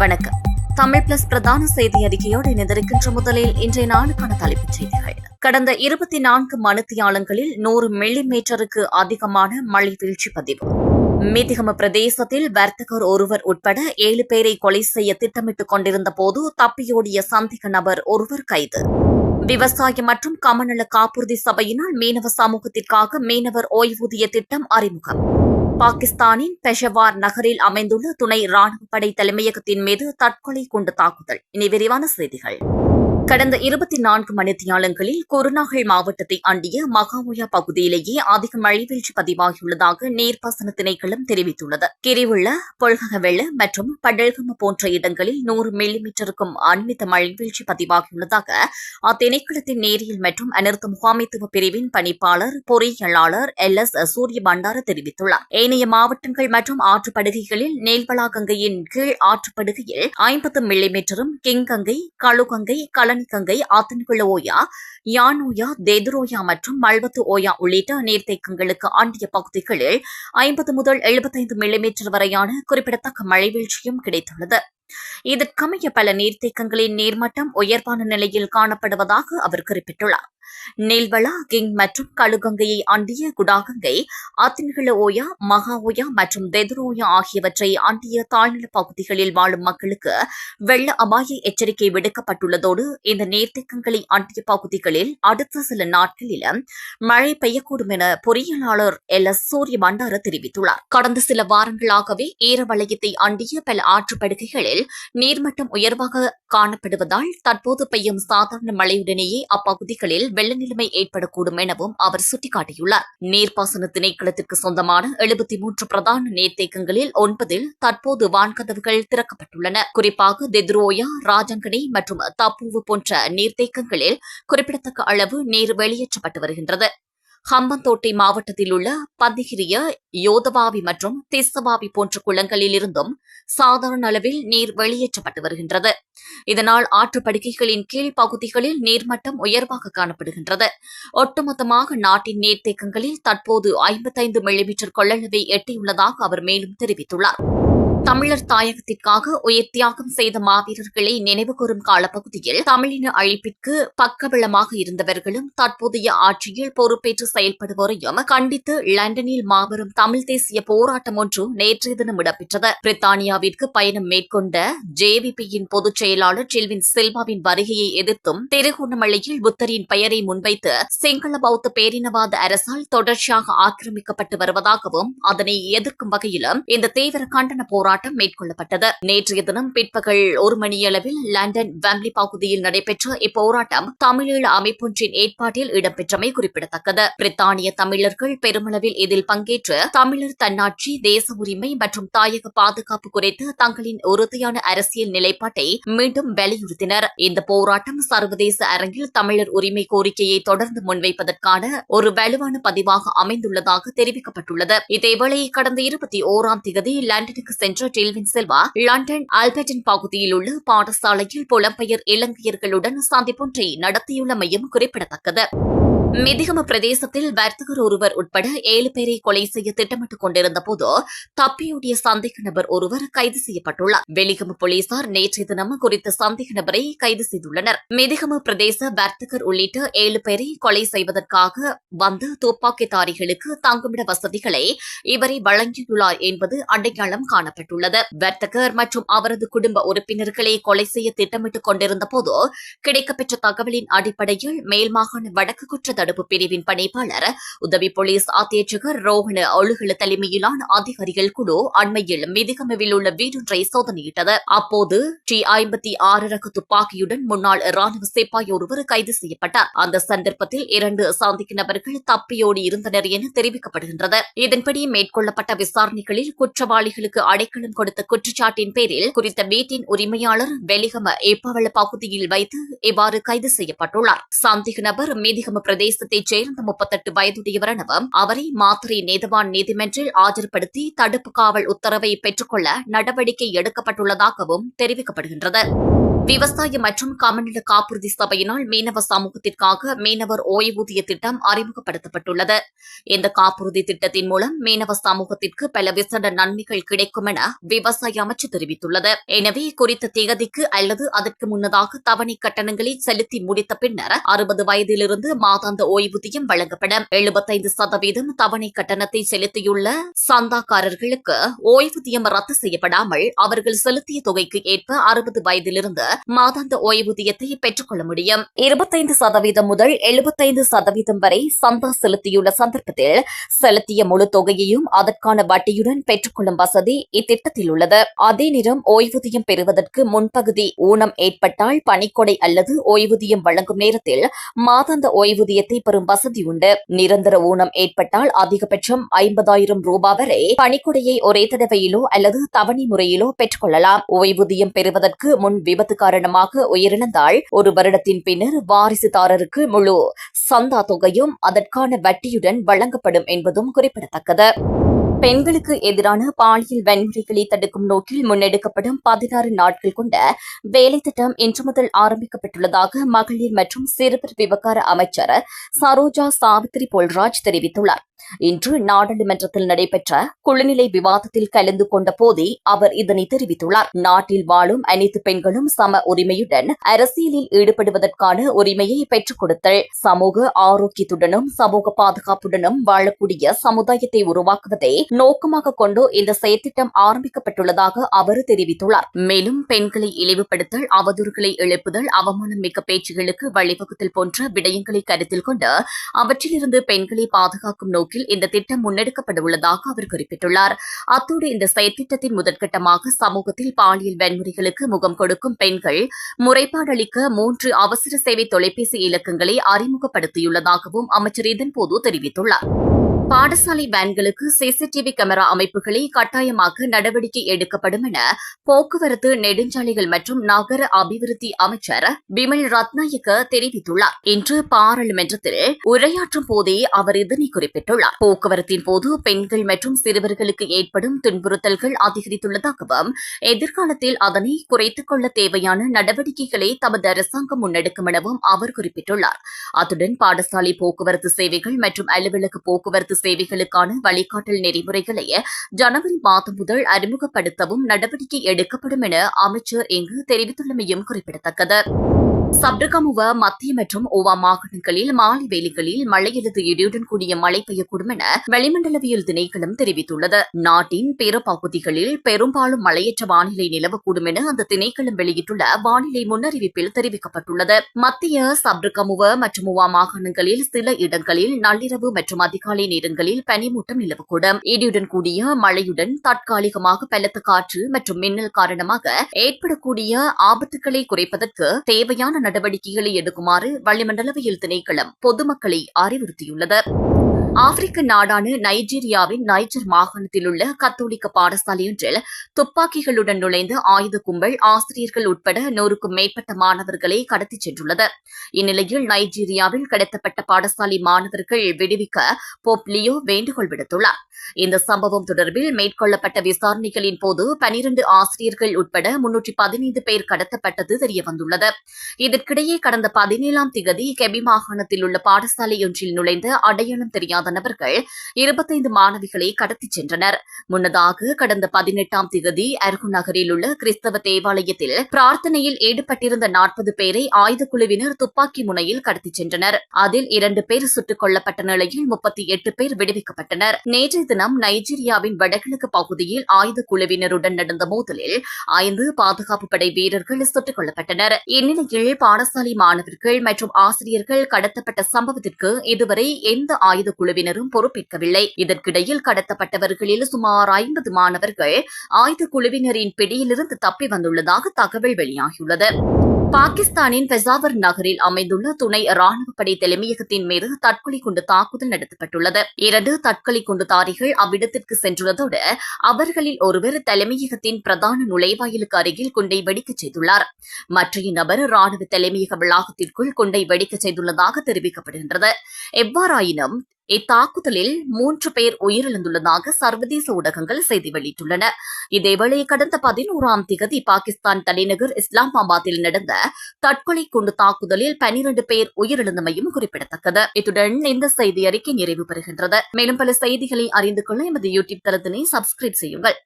வணக்கம். தமிழ் பிளஸ் பிரதான செய்தி அறிக்கையோடு இணைந்திருக்கின்ற முதலில் இன்றைய நாளுக்கான தலைப்புச் செய்திகள். கடந்த இருபத்தி நான்கு மணித்தியாலங்களில் நூறு மில்லி மீட்டருக்கு அதிகமான மழை வீழ்ச்சி பதிவு. மீதிகம பிரதேசத்தில் வர்த்தகர் ஒருவர் உட்பட ஏழு பேரை கொலை செய்ய திட்டமிட்டுக் கொண்டிருந்த போது தப்பியோடிய சந்தேக நபர் ஒருவர் கைது. விவசாய மற்றும் கமநல காப்புறுதி சபையினால் மீனவ சமூகத்திற்காக மீனவர் ஓய்வூதிய திட்டம் அறிமுகம். பாகிஸ்தானின் பெஷவார் நகரில் அமைந்துள்ள துணை ராணுவ படை தலைமையகத்தின் மீது தற்கொலை குண்டு தாக்குதல். இனி விரிவான செய்திகள். கடந்த இருபத்தி நான்கு மணித்தியாலங்களில் குருநாகல் மாவட்டத்தை அண்டிய மகாமுயா பகுதியிலேயே அதிக மழை வீழ்ச்சி பதிவாகியுள்ளதாக நீர்ப்பாசன திணைக்களம் தெரிவித்துள்ளது. கிரிவுள்ள பொல்ககவெள்ள மற்றும் படல்கம போன்ற இடங்களில் நூறு மில்லிமீட்டருக்கும் அண்மித்த மழை வீழ்ச்சி பதிவாகியுள்ளதாக அத்திணைக்களத்தின் நேரியல் மற்றும் அனர்த்த முகாமைத்துவ பிரிவின் பணிப்பாளர் பொறியியலாளர் எல். எஸ். சூரிய பண்டார தெரிவித்துள்ளார். ஏனைய மாவட்டங்கள் மற்றும் ஆற்றுப்படுகைகளில் நெல்வளாகங்கையின் கீழ் ஆற்றுப்படுகையில் ஐம்பது மில்லிமீட்டரும் கிங்கங்கை களுகங்கை கலனிகங்கை ஆத்தன்குள ஓயா யானோயா தேதுரோயா மற்றும் மல்வத்து ஓயா உள்ளிட்ட நீர்த்தேக்கங்களுக்கு ஆண்டிய பகுதிகளில் ஐம்பது முதல் எழுபத்தைந்து மில்லிமீட்டர் வரையான குறிப்பிடத்தக்க மழை வீழ்ச்சியும் கிடைத்துள்ளது. இதற்கமைய பல நீர்த்தேக்கங்களின் நீர்மட்டம் உயர்வான நிலையில் காணப்படுவதாக அவர் குறிப்பிட்டுள்ளார். நெல்வளா கிங் மற்றும் கழுகங்கையை அண்டிய குடாகங்கை ஆத்தின்கள ஓயா மகா ஓயா மற்றும் தெதுரோயா ஆகியவற்றை அண்டிய தாழ்நில பகுதிகளில் வாழும் மக்களுக்கு வெள்ள அபாய எச்சரிக்கை விடுக்கப்பட்டுள்ளதோடு இந்த நீர்த்தேக்கங்களை அண்டிய பகுதிகளில் அடுத்த சில நாட்களில் மழை பெய்யக்கூடும் என பொறியியலாளர் எல். எஸ். சூரிய பண்டார தெரிவித்துள்ளார். கடந்த சில வாரங்களாகவே ஈரவளையத்தை அண்டிய பல ஆற்றுப்படுகைகளில் நீர்மட்டம் உயர்வாக காணப்படுவதால் தற்போது பெய்யும் சாதாரண மழையுடனேயே அப்பகுதிகளில் வெள்ள நிலைமை ஏற்படக்கூடும் எனவும் அவர் சுட்டிக்காட்டியுள்ளார். நீர்ப்பாசன திணைக்களத்திற்கு சொந்தமான எழுபத்தி மூன்று பிரதான நீர்த்தேக்கங்களில் ஒன்பதில் தற்போது வான்கதவுகள் திறக்கப்பட்டுள்ளன. குறிப்பாக தெத்ரோயா ராஜங்கனி மற்றும் தப்பூவு போன்ற நீர்த்தேக்கங்களில் குறிப்பிடத்தக்க அளவு நீர் வெளியேற்றப்பட்டு வருகின்றது. ஹம்பந்தோட்டை மாவட்டத்தில் உள்ள பந்திகிரிய யோதவாவி மற்றும் திஸ்ஸவாவி போன்ற குளங்களில் இருந்தும் சாதாரண அளவில் நீர் வெளியேற்றப்பட்டு வருகின்றது. இதனால் ஆற்றுப்படுகைகளின் கீழ் பகுதிகளில் நீர்மட்டம் உயர்வாக காணப்படுகின்றது. ஒட்டுமொத்தமாக நாட்டின் நீர்த்தேக்கங்களில் தற்போது ஐம்பத்தைந்து மில்லிமீட்டர் கொள்ளளவை எட்டியுள்ளதாக அவர் மேலும் தெரிவித்துள்ளார். தமிழர் தாயகத்திற்காக உயிர் தியாகம் செய்த மாவீரர்களை நினைவுகூரும் காலப்பகுதியில் தமிழின அழிப்பிற்கு பக்கபலமாக இருந்தவர்களும் தற்போதைய ஆட்சியில் பொறுப்பேற்று செயல்படுவோரையும் கண்டித்து லண்டனில் மாபெரும் தமிழ் தேசிய போராட்டம் ஒன்று நேற்றைய தினம் இடம்பெற்றது. பிரித்தானியாவிற்கு பயணம் மேற்கொண்ட ஜேவிபியின் பொதுச் செயலாளர் செல்வின் செல்வாவின் வருகையை எதிர்த்தும் திருகோணமலையில் புத்தரின் பெயரை முன்வைத்து சிங்கள பௌத்த பேரினவாத அரசால் தொடர்ச்சியாக ஆக்கிரமிக்கப்பட்டு வருவதாகவும் அதனை எதிர்க்கும் வகையிலும் இந்த தீவிர கண்டன போராட்டம் மேற்கொள்ளப்பட்டது. நேற்றைய தினம் பிற்பகல் ஒரு மணியளவில் லண்டன் வெம்ப்லி பகுதியில் நடைபெற்ற இப்போராட்டம் தமிழீழ அமைப்பொன்றின் ஏற்பாட்டில் இடம்பெற்றமை குறிப்பிடத்தக்கது. பிரித்தானிய தமிழர்கள் பெருமளவில் இதில் பங்கேற்று தமிழர் தன்னாட்சி தேச உரிமை மற்றும் தாயக பாதுகாப்பு குறித்து தங்களின் உறுதியான அரசியல் நிலைப்பாட்டை மீண்டும் வலியுறுத்தினர். இந்த போராட்டம் சர்வதேச அரங்கில் தமிழர் உரிமை கோரிக்கையை தொடர்ந்து முன்வைப்பதற்கான ஒரு வலுவான பதிவாக அமைந்துள்ளதாக தெரிவிக்கப்பட்டுள்ளது. இதேவேளை கடந்த இருபத்தி ஓராம் தேதி லண்டனுக்கு சென்ற டெல்வின் செல்வா லண்டன் ஆல்பர்டன் பகுதியில் உள்ள பாடசாலையில் புலம்பெயர் இலங்கையர்களுடன் சந்திப்பொன்றை நடத்தியுள்ளமையும் குறிப்பிடத்தக்கது. மிதிகம பிரதேசத்தில் வர்த்தகர் ஒருவர் உட்பட ஏழு பேரை கொலை செய்ய திட்டமிட்டுக் கொண்டிருந்த போது தப்பியோடிய சந்தேக நபர் ஒருவர் கைது செய்யப்பட்டுள்ளார். வெலிகம போலீசார் நேற்றைய தினம் குறித்த சந்தேக நபரை கைது செய்துள்ளனர். மிதிகம பிரதேச வர்த்தகர் உள்ளிட்ட ஏழு பேரை கொலை செய்வதற்காக வந்த துப்பாக்கிதாரிகளுக்கு தங்குமிட வசதிகளை இவரை வழங்கியுள்ளார் என்பது அடையாளம் காணப்பட்டுள்ளது. வர்த்தகர் மற்றும் அவரது குடும்ப உறுப்பினர்களை கொலை செய்ய திட்டமிட்டுக் கொண்டிருந்த போது கிடைக்கப்பெற்ற தகவலின் அடிப்படையில் மேல்மாகாண வடக்கு குற்ற தடுப்பு பிரிவின் பணிப்பாளர் உதவி போலீஸ் அத்தியட்சகர் ரோஹண அலுகல தலைமையிலான அதிகாரிகள் குழு அண்மையில் மிதிகமவில் உள்ள வீடொன்றை சோதனையிட்டது. அப்போது டி ஐம்பத்தி ஆறு ரக துப்பாக்கியுடன் முன்னாள் ராணுவ சிப்பாய் ஒருவர் கைது செய்யப்பட்டார். அந்த சந்தர்ப்பத்தில் இரண்டு சாந்திக்கு நபர்கள் தப்பியோடி இருந்தனர் என தெரிவிக்கப்படுகின்றது. இதன்படி மேற்கொள்ளப்பட்ட விசாரணைகளில் குற்றவாளிகளுக்கு அடைக்கலம் கொடுத்த குற்றச்சாட்டின் பேரில் குறித்த வீட்டின் உரிமையாளர் வெலிகம ஏப்பாவள பகுதியில் வைத்து இவ்வாறு கைது செய்யப்பட்டுள்ளார். சந்தேக நபர் மீதிகம பிரதேச பிரதேசத்தைச் சேர்ந்த முப்பத்தெட்டு வயதுடையவரெனவும் அவரை மாத்திரை நீதவான் நீதிமன்றில் ஆஜர்படுத்தி தடுப்பு காவல் உத்தரவை பெற்றுக்கொள்ள நடவடிக்கை எடுக்கப்பட்டுள்ளதாகவும் தெரிவிக்கப்படுகின்றது. விவசாய மற்றும் கமநல காப்புறுதி சபையினால் மீனவ சமூகத்திற்காக மீனவர் ஓய்வூதிய திட்டம் அறிமுகப்படுத்தப்பட்டுள்ளது. இந்த காப்புறுதி திட்டத்தின் மூலம் மீனவ சமூகத்திற்கு பல விசட நன்மைகள் கிடைக்கும் என விவசாய அமைச்சு தெரிவித்துள்ளது. எனவே குறித்த தேதிக்கு அல்லது அதற்கு முன்னதாக தவணை கட்டணங்களை செலுத்தி முடித்த பின்னர் அறுபது வயதிலிருந்து மாதாந்த ஓய்வூதியம் வழங்கப்படும். எழுபத்தைந்து சதவீதம் தவணை கட்டணத்தை செலுத்தியுள்ள சந்தாக்காரர்களுக்கு ஓய்வூதியம் ரத்து செய்யப்படாமல் அவர்கள் செலுத்திய தொகைக்கு ஏற்ப அறுபது வயதிலிருந்து மாதாந்த ஓய்வூதியத்தை பெற்றுக்கொள்ள முடியும். இருபத்தைந்து சதவீதம் முதல் எழுபத்தைந்து சதவீதம் வரை சந்தா செலுத்தியுள்ள சந்தர்ப்பத்தில் செலுத்திய முழு தொகையையும் அதற்கான வட்டியுடன் பெற்றுக்கொள்ளும் வசதி இத்திட்டத்தில் உள்ளது. அதே நேரம் ஓய்வூதியம் பெறுவதற்கு முன்பகுதி ஊனம் ஏற்பட்டால் பணிக்கொடை அல்லது ஓய்வூதியம் வழங்கும் நேரத்தில் மாதாந்த ஓய்வூதியத்தை பெறும் வசதி உண்டு. நிரந்தர ஊனம் ஏற்பட்டால் அதிகபட்சம் ஐம்பதாயிரம் ரூபாய் வரை பணிக்கொடையை ஒரே தடவையிலோ அல்லது தவணை முறையிலோ பெற்றுக்கொள்ளலாம். ஓய்வூதியம் பெறுவதற்கு முன் விபத்து காரணமாக உயிரிழந்தால் ஒரு வருடத்தின் பின்னர் வாரிசுதாரருக்கு முழு சந்தா தொகையும் அதற்கான வட்டியுடன் வழங்கப்படும் என்பதும் குறிப்பிடத்தக்கது. பெண்களுக்கு எதிரான பாலியல் வன்முறைகளை தடுக்கும் நோக்கில் முன்னெடுக்கப்படும் பதினாறு நாட்கள் கொண்ட வேலை திட்டம் இன்று முதல் ஆரம்பிக்கப்பட்டுள்ளதாக மகளிர் மற்றும் சிறுவர் விவகார அமைச்சர் சரோஜா சாவித்ரி போல்ராஜ் தெரிவித்துள்ளார். இன்று நாடாளுமன்றத்தில் நடைபெற்ற குழுநிலை விவாதத்தில் கலந்து கொண்ட போதே அவர் இதனை தெரிவித்துள்ளார். நாட்டில் வாழும் அனைத்து பெண்களும் சம உரிமையுடன் அரசியலில் ஈடுபடுவதற்கான உரிமையை பெற்றுக் கொடுத்தல் சமூக ஆரோக்கியத்துடனும் சமூக பாதுகாப்புடனும் வாழக்கூடிய சமுதாயத்தை உருவாக்குவதை நோக்கமாக கொண்டு இந்த செயற்திட்டம் ஆரம்பிக்கப்பட்டுள்ளதாக அவர் தெரிவித்துள்ளார். மேலும் பெண்களை இழிவுபடுத்தல் அவதூறுகளை எழுப்புதல் அவமானம் மிக்க பேச்சுகளுக்கு வழிவகுத்தல் போன்ற விடயங்களை கருத்தில் கொண்டு அவற்றிலிருந்து பெண்களை பாதுகாக்கும் நோக்கில் இந்த திட்டம் முன்னெடுக்கப்பட உள்ளதாக அவர் குறிப்பிட்டுள்ளார். அத்தோடு இந்த செயற்திட்டத்தின் முதற்கட்டமாக சமூகத்தில் பாலியல் வன்முறைகளுக்கு முகம் கொடுக்கும் பெண்கள் முறைப்பாடளிக்க மூன்று அவசர சேவை தொலைபேசி இலக்கங்களை அறிமுகப்படுத்தியுள்ளதாகவும் அமைச்சர் இதன்போது தெரிவித்துள்ளார். பாடசாலை வேன்களுக்கு சிசிடிவி கேமரா அமைப்புகளை கட்டாயமாக்க நடவடிக்கை எடுக்கப்படும் என போக்குவரத்து நெடுஞ்சாலைகள் மற்றும் நகர அபிவிருத்தி அமைச்சர் பிமல் ரத்நாயக்க தெரிவித்துள்ளார். இன்று பாராளுமன்றத்தில் உரையாற்றும் போதே அவர் இதனை குறிப்பிட்டுள்ளார். போக்குவரத்தின் போது பெண்கள் மற்றும் சிறுவர்களுக்கு ஏற்படும் துன்புறுத்தல்கள் அதிகரித்துள்ளதாகவும் எதிர்காலத்தில் அதனை குறைத்துக் கொள்ள தேவையான நடவடிக்கைகளை தமது அரசாங்கம் முன்னெடுக்கும் எனவும் அவர் குறிப்பிட்டுள்ளார். அத்துடன் பாடசாலை போக்குவரத்து சேவைகள் மற்றும் அலுவலக போக்குவரத்து சேவைகளுக்கான வழிகாட்டல் நெறிமுறைகளை ஜனவரி மாதம் முதல் அறிமுகப்படுத்தவும் நடவடிக்கை எடுக்கப்படும் என அமைச்சர் இங்கு தெரிவித்துள்ளமையும் குறிப்பிடத்தக்கது. சப்ரகமுவ மத்திய மற்றும் ஓவா மாகாணங்களில் மாலை வேலைகளில் மழை அல்லது இடியுடன் கூடிய மழை பெய்யக்கூடும் என வளிமண்டலவியல் திணைக்களம் தெரிவித்துள்ளது. நாட்டின் பிற பகுதிகளில் பெரும்பாலும் மழையற்ற வானிலை நிலவக்கூடும் என அந்த திணைக்களம் வெளியிட்டுள்ள வானிலை முன்னறிவிப்பில் தெரிவிக்கப்பட்டுள்ளது. மத்திய சப்ரகமுவ மற்றும் ஓவா மாகாணங்களில் சில இடங்களில் நள்ளிரவு மற்றும் அதிகாலை நேரங்களில் பனிமூட்டம் நிலவக்கூடும். இடியுடன் கூடிய மழையுடன் தற்காலிகமாக பலத்த காற்று மற்றும் மின்னல் காரணமாக ஏற்படக்கூடிய ஆபத்துக்களை குறைப்பதற்கு தேவையான நடவடிக்கைகளை எடுக்குமாறு வளிமண்டலவியல் திணைக்களம் பொதுமக்களை அறிவுறுத்தியுள்ளது. ஆப்பிரிக்க நாடான நைஜீரியாவின் நைஜர் மாகாணத்தில் உள்ள கத்தோலிக்க பாடசாலையொன்றில் துப்பாக்கிகளுடன் நுழைந்து ஆயுத கும்பல் ஆசிரியர்கள் உட்பட நூறுக்கும் மேற்பட்ட மாணவர்களை கடத்திச் சென்றுள்ளது. இந்நிலையில் நைஜீரியாவில் கடத்தப்பட்ட பாடசாலை மாணவர்கள் விடுவிக்க போப் லியோ வேண்டுகோள் விடுத்துள்ளார். இந்த சம்பவம் தொடர்பில் மேற்கொள்ளப்பட்ட விசாரணைகளின் போது பனிரண்டு ஆசிரியர்கள் உட்பட முன்னூற்றி பதினைந்து பேர் கடத்தப்பட்டது தெரியவந்துள்ளது. இதற்கிடையே கடந்த பதினேழாம் திகதி கெபி மாகாணத்தில் உள்ள பாடசாலை ஒன்றில் நுழைந்த அடையாளம் தெரியாத தெரியாத நபர்கள் இருபத்தைந்து மாணவிகளை கடத்திச் சென்றனர். முன்னதாக கடந்த பதினெட்டாம் திகதி அர்கு நகரில் உள்ள கிறிஸ்தவ தேவாலயத்தில் பிரார்த்தனையில் ஈடுபட்டிருந்த நாற்பது பேரை ஆயுதக்குழுவினர் துப்பாக்கி முனையில் கடத்திச் சென்றனர். அதில் இரண்டு பேர் சுட்டுக் கொல்லப்பட்ட நிலையில் முப்பத்தி எட்டு பேர் விடுவிக்கப்பட்டனர். நேற்றைய தினம் நைஜீரியாவின் வடகிழக்கு பகுதியில் ஆயுதக்குழுவினருடன் நடந்த மோதலில் ஐந்து பாதுகாப்பு படை வீரர்கள் சுட்டுக் கொல்லப்பட்டனர். இந்நிலையில் பாடசாலை மாணவர்கள் மற்றும் ஆசிரியர்கள் கடத்தப்பட்ட சம்பவத்திற்கு இதுவரை எந்த ஆயுதக்குழு குழுவினரும் பொறுப்பேற்கவில்லை இதற்கிடையில் கடத்தப்பட்டவர்களில் சுமார் ஐம்பது மாணவர்கள் ஆயுத குழுவினரின் பிடியிலிருந்து தப்பி வந்துள்ளதாக தகவல் வெளியாகியுள்ளது. பாகிஸ்தானின் பெசாவர் நகரில் அமைந்துள்ள துணை ராணுவப்படை தலைமையகத்தின் மீது தற்கொலை குண்டு தாக்குதல் நடத்தப்பட்டுள்ளது. இரண்டு தற்கொலை குண்டுதாரிகள் அவ்விடத்திற்கு சென்றுள்ளதோடு அவர்களில் ஒருவர் தலைமையகத்தின் பிரதான நுழைவாயிலுக்கு அருகில் குண்டை வெடிக்கச் செய்துள்ளார். மற்றைய நபர் ராணுவ தலைமையக வளாகத்திற்குள் குண்டை வெடிக்கச் செய்துள்ளதாக தெரிவிக்கப்படுகின்றது. எவ்வாறாயினும் இத்தாக்குதலில் மூன்று பேர் உயிரிழந்துள்ளதாக சர்வதேச ஊடகங்கள் செய்தி வெளியிட்டுள்ளன. இதேவேளை கடந்த பதினோராம் திகதி பாகிஸ்தான் தலைநகர் இஸ்லாமாபாத்தில் நடந்த தற்கொலை குண்டு தாக்குதலில் பனிரண்டு பேர் உயிரிழந்தமையும் குறிப்பிடத்தக்கது. இத்துடன் இந்த செய்தி அறிக்கை நிறைவு பெறுகின்றது. மேலும் பல செய்திகளை அறிந்து கொள்ள எமது யூடியூப் தளத்தினை சப்ஸ்கிரைப் செய்யுங்கள்.